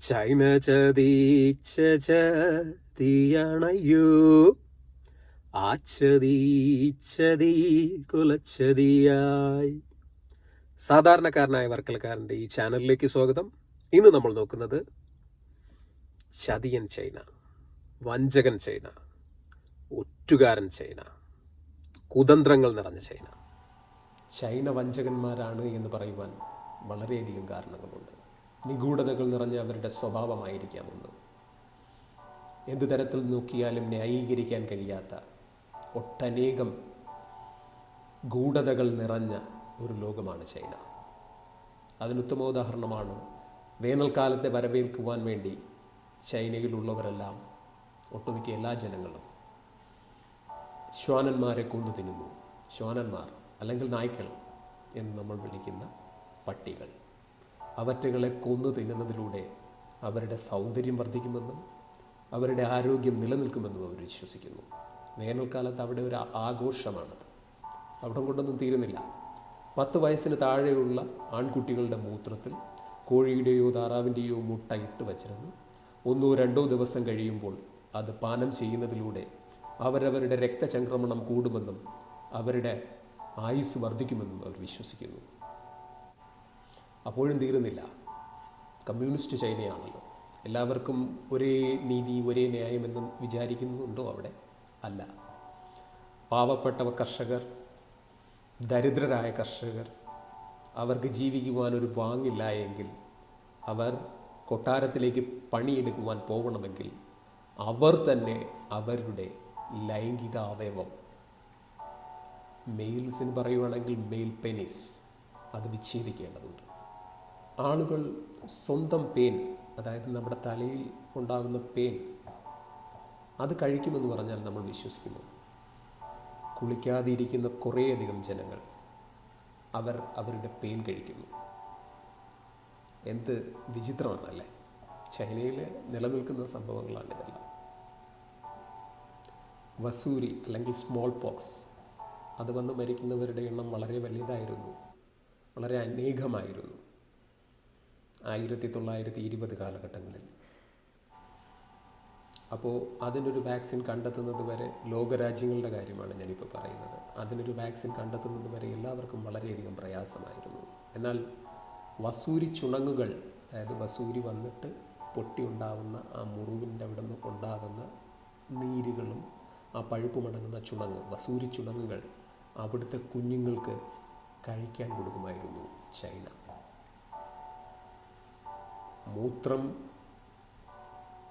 China ചതീച്ച ചതിയണയോ. ആ ചതി ചതി കുലച്ചതിയായി. സാധാരണക്കാരനായ വർക്കലക്കാരന്റെ ഈ ചാനലിലേക്ക് സ്വാഗതം. ഇന്ന് നമ്മൾ നോക്കുന്നത് ചതിയൻ ചൈന വഞ്ചകൻ ചൈന ഒറ്റുകാരൻ ചൈന കുതന്ത്രങ്ങൾ നിറഞ്ഞ ചൈന. ചൈന വഞ്ചകന്മാരാണ് എന്ന് പറയുവാൻ വളരെയധികം കാരണങ്ങളുണ്ട്. നിഗൂഢതകൾ നിറഞ്ഞ അവരുടെ സ്വഭാവമായിരിക്കാമെന്ന്. എന്തു തരത്തിൽ നോക്കിയാലും ന്യായീകരിക്കാൻ കഴിയാത്ത ഒട്ടനേകം ഗൂഢതകൾ നിറഞ്ഞ ഒരു ലോകമാണ് ചൈന. അതിനുത്തമോദാഹരണമാണ് വേനൽക്കാലത്തെ വരവേൽക്കുവാൻ വേണ്ടി ചൈനയിലുള്ളവരെല്ലാം ഒട്ടുമിക്ക എല്ലാ ജനങ്ങളും ശ്വാനന്മാരെ കൊന്നു തിന്നുന്നു. ശ്വാനന്മാർ അല്ലെങ്കിൽ നായ്ക്കൾ എന്ന് നമ്മൾ വിളിക്കുന്ന പട്ടികൾ. അവറ്റകളെ കൊന്നു തിന്നുന്നതിലൂടെ അവരുടെ സൗന്ദര്യം വർദ്ധിക്കുമെന്നും അവരുടെ ആരോഗ്യം നിലനിൽക്കുമെന്നും അവർ വിശ്വസിക്കുന്നു. വേനൽക്കാലത്ത് അവിടെ ഒരു ആഘോഷമാണത്. അവിടെ കൊണ്ടൊന്നും തീരുന്നില്ല. പത്ത് വയസ്സിന് താഴെയുള്ള ആൺകുട്ടികളുടെ മൂത്രത്തിൽ കോഴിയുടെയോ താറാവിന്റെയോ മുട്ട ഇട്ട് വച്ചിരുന്നു. ഒന്നോ രണ്ടോ ദിവസം കഴിയുമ്പോൾ അത് പാനം ചെയ്യുന്നതിലൂടെ അവരവരുടെ രക്തചംക്രമണം കൂടുമെന്നും അവരുടെ ആയുസ് വർദ്ധിക്കുമെന്നും അവർ വിശ്വസിക്കുന്നു. അപ്പോഴും തീരുന്നില്ല. കമ്മ്യൂണിസ്റ്റ് ചൈനയാണല്ലോ. എല്ലാവർക്കും ഒരേ നീതി ഒരേ ന്യായമെന്നും വിചാരിക്കുന്നുണ്ടോ അവിടെ? അല്ല. പാവപ്പെട്ട കർഷകർ ദരിദ്രരായ കർഷകർ അവർക്ക് ജീവിക്കുവാൻ ഒരു വാങ്ങില്ല എങ്കിൽ അവർ കൊട്ടാരത്തിലേക്ക് പണിയെടുക്കുവാൻ പോകണമെങ്കിൽ അവർ തന്നെ അവരുടെ ലൈംഗിക അവയവം. മെയിൽസിന് പറയുവാണെങ്കിൽ മെയിൽ പെനിസ്. അത് വിച്ഛേദിക്കേണ്ടതുണ്ട്. ആളുകൾ സ്വന്തം പെയിൻ അതായത് നമ്മുടെ തലയിൽ ഉണ്ടാകുന്ന പെയിൻ അത് കഴിക്കുമെന്ന് പറഞ്ഞാൽ നമ്മൾ വിശ്വസിക്കുന്നു. കുളിക്കാതിരിക്കുന്ന കുറേയധികം ജനങ്ങൾ അവർ അവരുടെ പെയിൻ കഴിക്കുന്നു. എന്ത് വിചിത്രമാണല്ലേ ചൈനയിൽ നിലനിൽക്കുന്ന സംഭവങ്ങളാണ് ഇതെല്ലാം. വസൂരി അല്ലെങ്കിൽ സ്മോൾ പോക്സ് അത് വന്ന് മരിക്കുന്നവരുടെ എണ്ണം വളരെ വലുതായിരുന്നു. വളരെ അനേകമായിരുന്നു. ആയിരത്തി തൊള്ളായിരത്തി ഇരുപത് കാലഘട്ടങ്ങളിൽ. അപ്പോൾ അതിനൊരു വാക്സിൻ കണ്ടെത്തുന്നത് വരെ ലോകരാജ്യങ്ങളുടെ കാര്യമാണ് ഞാനിപ്പോൾ പറയുന്നത്. അതിനൊരു വാക്സിൻ കണ്ടെത്തുന്നത് വരെ എല്ലാവർക്കും വളരെയധികം പ്രയാസമായിരുന്നു. എന്നാൽ വസൂരി ചുണങ്ങുകൾ അതായത് വസൂരി വന്നിട്ട് പൊട്ടി ഉണ്ടാകുന്ന ആ മുറിവിന്റെ അവിടെ നിന്ന് ഉണ്ടാകുന്ന നീരുകളും ആ പഴുപ്പുമടങ്ങുന്ന ചുണങ്ങ് വസൂരി ചുണങ്ങുകൾ അവിടുത്തെ കുഞ്ഞുങ്ങൾക്ക് കഴിക്കാൻ കൊടുക്കുമായിരുന്നു ചൈന. മൂത്രം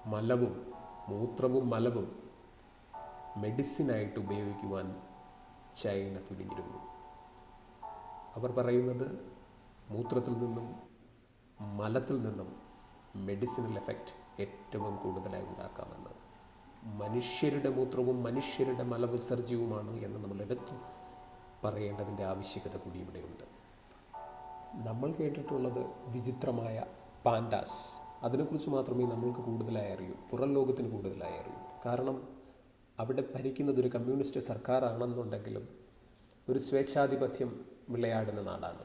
മലവും മൂത്രവും മലവും മെഡിസിനായിട്ട് ഉപയോഗിക്കുവാൻ ചൈന തുനിഞ്ഞിരുന്നു അവർ പറയുന്നത് മൂത്രത്തിൽ നിന്നും മലത്തിൽ നിന്നും മെഡിസിനൽ എഫക്റ്റ് ഏറ്റവും കൂടുതലായി ഉണ്ടാക്കാമെന്ന്. മനുഷ്യരുടെ മൂത്രവും മനുഷ്യരുടെ മലവിസർജ്യവുമാണ് എന്ന് നമ്മൾ എടുത്തു പറയേണ്ടതിന്റെ ആവശ്യകത കൂടി ഇവിടെയുണ്ട്. നമ്മൾ കേട്ടിട്ടുള്ളത് വിചിത്രമായ പാൻഡാസ് അതിനെക്കുറിച്ച് മാത്രമേ നമ്മൾക്ക് കൂടുതലായി അറിയൂ. പുറം ലോകത്തിന് കൂടുതലായി അറിയൂ. കാരണം അവിടെ ഭരിക്കുന്നത് ഒരു കമ്മ്യൂണിസ്റ്റ് സർക്കാരാണെന്നുണ്ടെങ്കിലും ഒരു സ്വേച്ഛാധിപത്യം വിളയാടുന്ന നാടാണ്.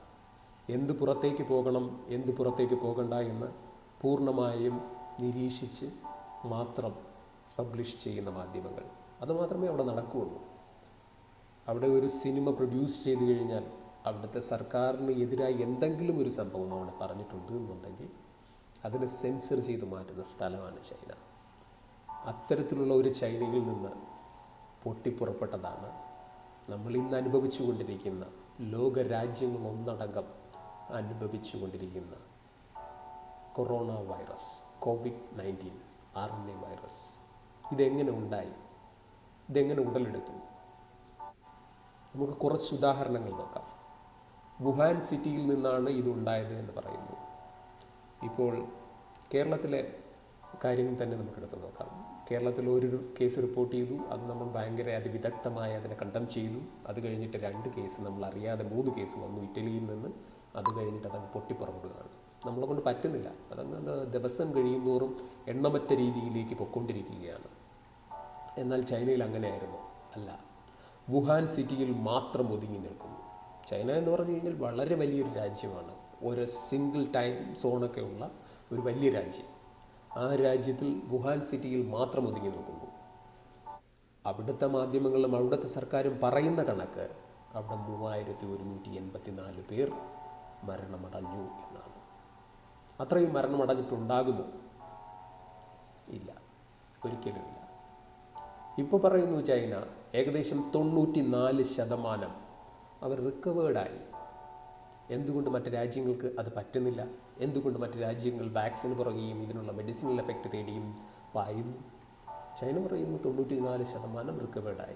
എന്ത് പുറത്തേക്ക് പോകണം എന്ത് പുറത്തേക്ക് പോകണ്ട എന്ന് പൂർണമായും നിരീക്ഷിച്ച് മാത്രം പബ്ലിഷ് ചെയ്യുന്ന മാധ്യമങ്ങൾ. അതുമാത്രമേ അവിടെ നടക്കുകയുള്ളൂ. അവിടെ ഒരു സിനിമ പ്രൊഡ്യൂസ് ചെയ്തു കഴിഞ്ഞാൽ അവിടുത്തെ സർക്കാരിന് എതിരായി എന്തെങ്കിലും ഒരു സംഭവം അവിടെ പറഞ്ഞിട്ടുണ്ട് എന്നുണ്ടെങ്കിൽ അതിനെ സെൻസർ ചെയ്ത് മാറ്റുന്ന സ്ഥലമാണ് ചൈന. അത്തരത്തിലുള്ള ഒരു ചൈനയിൽ നിന്ന് പൊട്ടിപ്പുറപ്പെട്ടതാണ് നമ്മൾ ഇന്ന് അനുഭവിച്ചു കൊണ്ടിരിക്കുന്ന ലോകരാജ്യങ്ങൾ ഒന്നടങ്കം അനുഭവിച്ചു കൊണ്ടിരിക്കുന്ന corona virus covid nineteen R N A virus. ഇതെങ്ങനെ ഉണ്ടായി? ഇതെങ്ങനെ ഉടലെടുത്തു? നമുക്ക് കുറച്ച് ഉദാഹരണങ്ങൾ നോക്കാം. വുഹാൻ സിറ്റിയിൽ നിന്നാണ് ഇതുണ്ടായത് എന്ന് പറയുന്നു. ഇപ്പോൾ കേരളത്തിലെ കാര്യങ്ങൾ തന്നെ നമുക്ക് എടുത്തു നോക്കാം. കേരളത്തിൽ ഒരു കേസ് റിപ്പോർട്ട് ചെയ്തു. അത് നമ്മൾ ഭയങ്കര അതിവിദഗ്ധമായി അതിനെ കണ്ടം ചെയ്തു. അത് കഴിഞ്ഞിട്ട് രണ്ട് കേസ് നമ്മൾ അറിയാതെ മൂന്ന് കേസ് വന്നു ഇറ്റലിയിൽ നിന്ന്. അത് കഴിഞ്ഞിട്ട് അതങ്ങ് പൊട്ടിപ്പുറപ്പെടുകയാണ്. നമ്മളെ കൊണ്ട് പറ്റുന്നില്ല. അതങ്ങ് ദിവസം കഴിയുന്തോറും എണ്ണമറ്റ രീതിയിലേക്ക് പൊക്കൊണ്ടിരിക്കുകയാണ് എന്നാൽ ചൈനയിൽ അങ്ങനെയായിരുന്നു. അല്ല. വുഹാൻ സിറ്റിയിൽ മാത്രം ഒതുങ്ങി നിൽക്കുന്നു. ചൈന എന്ന് പറഞ്ഞു കഴിഞ്ഞാൽ വളരെ വലിയൊരു രാജ്യമാണ്. ഒരു സിംഗിൾ ടൈം സോണൊക്കെ ഉള്ള ഒരു വലിയ രാജ്യം. ആ രാജ്യത്തിൽ വുഹാൻ സിറ്റിയിൽ മാത്രം ഒതുങ്ങി നിൽക്കുന്നു. അവിടുത്തെ മാധ്യമങ്ങളും അവിടുത്തെ സർക്കാരും പറയുന്ന കണക്ക് അവിടെ മൂവായിരത്തി ഒരുന്നൂറ്റി എൺപത്തി നാല് പേർ മരണമടഞ്ഞു എന്നാണ്. അത്രയും മരണമടഞ്ഞിട്ടുണ്ടാകുമോ? ഇല്ല. ഒരിക്കലുമില്ല ഇപ്പോൾ പറയുന്നു ചൈന ഏകദേശം തൊണ്ണൂറ്റി നാല് ശതമാനം അവർ റിക്കവേർഡായി എന്തുകൊണ്ട് മറ്റ് രാജ്യങ്ങൾക്ക് അത് പറ്റുന്നില്ല? എന്തുകൊണ്ട് മറ്റ് രാജ്യങ്ങൾ വാക്സിൻ പുറകെയും ഇതിനുള്ള മെഡിസിനൽ എഫക്റ്റ് തേടിയും പായുന്നു? ചൈന പറയുന്നു തൊണ്ണൂറ്റി നാല് ശതമാനം റിക്കവേർഡായി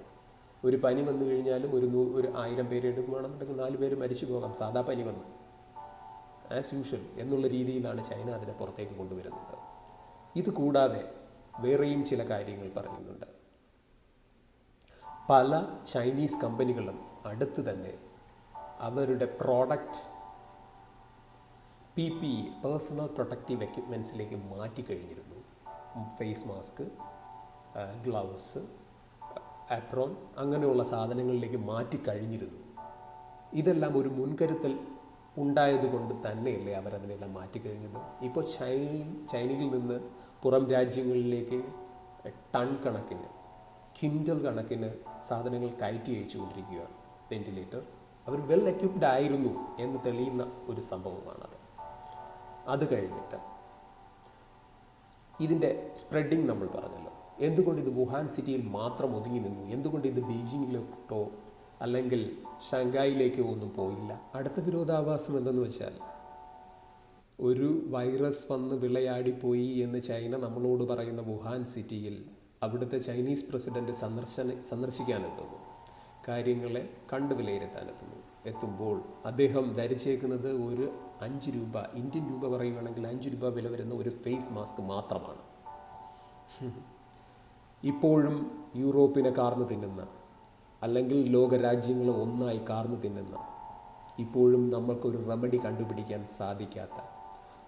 ഒരു പനി വന്നു കഴിഞ്ഞാലും ഒരു നൂ ഒരു ആയിരം പേര് എടുക്കുകയാണെന്നുണ്ടെങ്കിൽ നാല് പേര് മരിച്ചു പോകാം. സാധാ പനി വന്നു. ആസ് യൂഷ്വൽ എന്നുള്ള രീതിയിലാണ് ചൈന അതിനെ പുറത്തേക്ക് കൊണ്ടുവരുന്നത്. ഇത് കൂടാതെ വേറെയും ചില കാര്യങ്ങൾ പറയുന്നുണ്ട്. പല ചൈനീസ് കമ്പനികളും അടുത്ത് തന്നെ അവരുടെ product P P personal protective എക്യുപ്മെൻസിലേക്ക് മാറ്റിക്കഴിഞ്ഞിരുന്നു ഫേസ് മാസ്ക് ഗ്ലൗസ് ആപ്രോൺ അങ്ങനെയുള്ള സാധനങ്ങളിലേക്ക് മാറ്റിക്കഴിഞ്ഞിരുന്നു ഇതെല്ലാം ഒരു മുൻകരുതൽ ഉണ്ടായതുകൊണ്ട് തന്നെയല്ലേ അവരതിനെല്ലാം മാറ്റിക്കഴിഞ്ഞത് ഇപ്പോൾ ചൈ ചൈനയിൽ നിന്ന് പുറം രാജ്യങ്ങളിലേക്ക് ടൺ കണക്കിന് കിൻഡൽ കണക്കിന് സാധനങ്ങൾ കയറ്റി അയച്ചുകൊണ്ടിരിക്കുകയാണ്. വെന്റിലേറ്റർ അവർ വെൽ എക്യുപ്ഡ് ആയിരുന്നു എന്ന് തെളിയുന്ന ഒരു സംഭവമാണത്. അത് കഴിഞ്ഞിട്ട് ഇതിന്റെ സ്പ്രെഡിങ് നമ്മൾ പറഞ്ഞല്ലോ. എന്തുകൊണ്ട് ഇത് വുഹാൻ സിറ്റിയിൽ മാത്രം ഒതുങ്ങി നിന്നു? എന്തുകൊണ്ട് ഇത് ബീജിങ്ങിലോട്ടോ അല്ലെങ്കിൽ ഷങ്കായിലേക്കോ ഒന്നും പോയില്ല? അടുത്ത വിരോധാഭാസം എന്തെന്ന് വെച്ചാൽ ഒരു വൈറസ് വന്ന് വിളയാടിപ്പോയി എന്ന് ചൈന നമ്മളോട് പറയുന്ന വുഹാൻ സിറ്റിയിൽ അവിടുത്തെ ചൈനീസ് പ്രസിഡന്റ് സന്ദർശന സന്ദർശിക്കാനെത്തുന്നു കാര്യങ്ങളെ കണ്ടു വിലയിരുത്താനെത്തുന്നു. എത്തുമ്പോൾ അദ്ദേഹം ധരിച്ചേക്കുന്നത് ഒരു അഞ്ച് രൂപ ഇന്ത്യൻ രൂപ പറയുകയാണെങ്കിൽ അഞ്ച് രൂപ വില വരുന്ന ഒരു ഫേസ് മാസ്ക് മാത്രമാണ്. ഇപ്പോഴും യൂറോപ്പിനെ കാർന്നു തിന്നുന്ന അല്ലെങ്കിൽ ലോകരാജ്യങ്ങളെ ഒന്നായി കാർന്നു തിന്നുന്ന ഇപ്പോഴും നമ്മൾക്കൊരു റെമഡി കണ്ടുപിടിക്കാൻ സാധിക്കാത്ത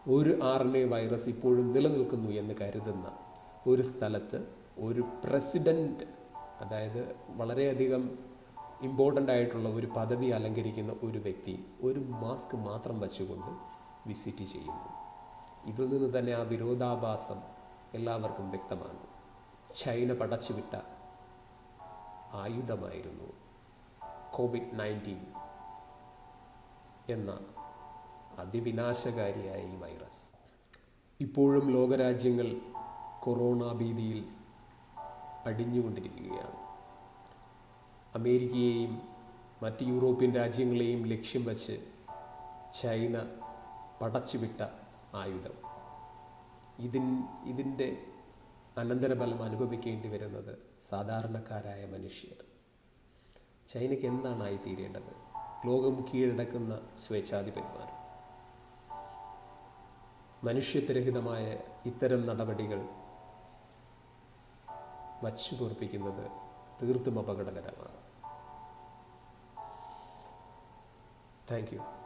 ഒരു ആർ എൻ എ വൈറസ് ഇപ്പോഴും നിലനിൽക്കുന്നു എന്ന് കരുതുന്ന ഒരു സ്ഥലത്ത് ഒരു പ്രസിഡന്റ് അതായത് വളരെയധികം ഇമ്പോർട്ടന്റ് ആയിട്ടുള്ള ഒരു പദവി അലങ്കരിക്കുന്ന ഒരു വ്യക്തി ഒരു മാസ്ക് മാത്രം വച്ചുകൊണ്ട് വിസിറ്റ് ചെയ്യുന്നു. ഇതിൽ നിന്ന് തന്നെ ആ വിരോധാഭാസം എല്ലാവർക്കും വ്യക്തമാണ്. ചൈന പടച്ചുവിട്ട ആയുധമായിരുന്നു കോവിഡ് നയന്റീൻ എന്ന അതിവിനാശകാരിയായ ഈ വൈറസ് ഇപ്പോഴും ലോകരാജ്യങ്ങൾ കൊറോണ ഭീതിയിൽ അടിഞ്ഞുകൊണ്ടിരിക്കുകയാണ്. അമേരിക്കയെയും മറ്റ് യൂറോപ്യൻ രാജ്യങ്ങളെയും ലക്ഷ്യം വച്ച് ചൈന പടച്ചുവിട്ട ആയുധം. ഇതിൻ ഇതിന്റെ അനന്തരഫലം അനുഭവിക്കേണ്ടി വരുന്നത് സാധാരണക്കാരായ മനുഷ്യർ. ചൈനയ്ക്ക് എന്താണ് ആയിത്തീരേണ്ടത് ലോകം കീഴടക്കുന്ന സ്വേച്ഛാധിപന്മാർ. മനുഷ്യത്വരഹിതമായ ഇത്തരം നടപടികൾ വച്ചു പൊറപ്പിക്കുന്നത് തീർത്തും അപകടകരമാണ്. Thank you.